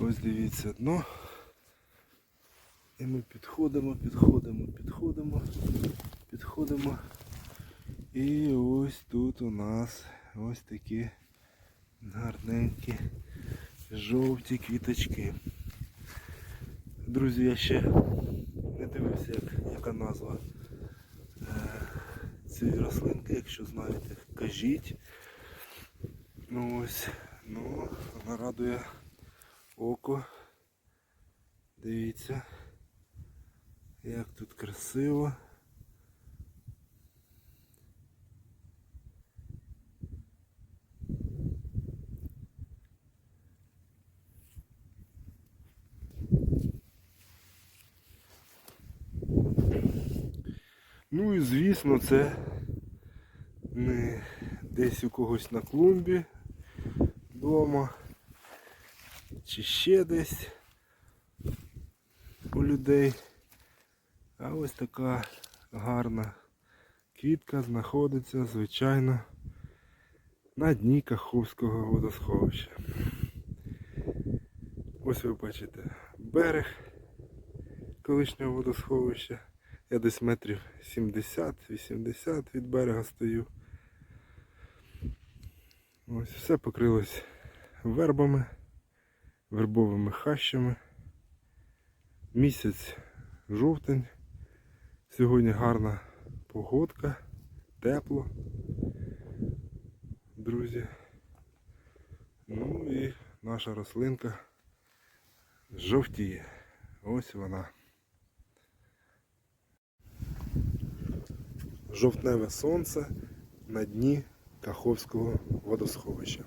Ось дивіться дно. І ми підходимо, підходимо, підходимо, підходимо. І ось тут у нас ось такі гарненькі жовті квіточки. Друзі, я ще не дивився, як, яка назва е, цієї рослинки, якщо знаєте, кажіть. Ну ось, ну, вона радує око. Дивіться, як тут красиво. Ну і звісно, це не десь у когось на клумбі вдома, чи ще десь у людей. А ось така гарна квітка знаходиться, звичайно, на дні Каховського водосховища. Ось ви бачите берег колишнього водосховища. Я десь метрів 70-80 від берега стою. Ось все покрилось вербами, вербовими хащами. Місяць жовтень. Сьогодні гарна погодка, тепло. Друзі. Ну і наша рослинка жовтіє. Ось вона. Жовтневе сонце на дні Каховського водосховища.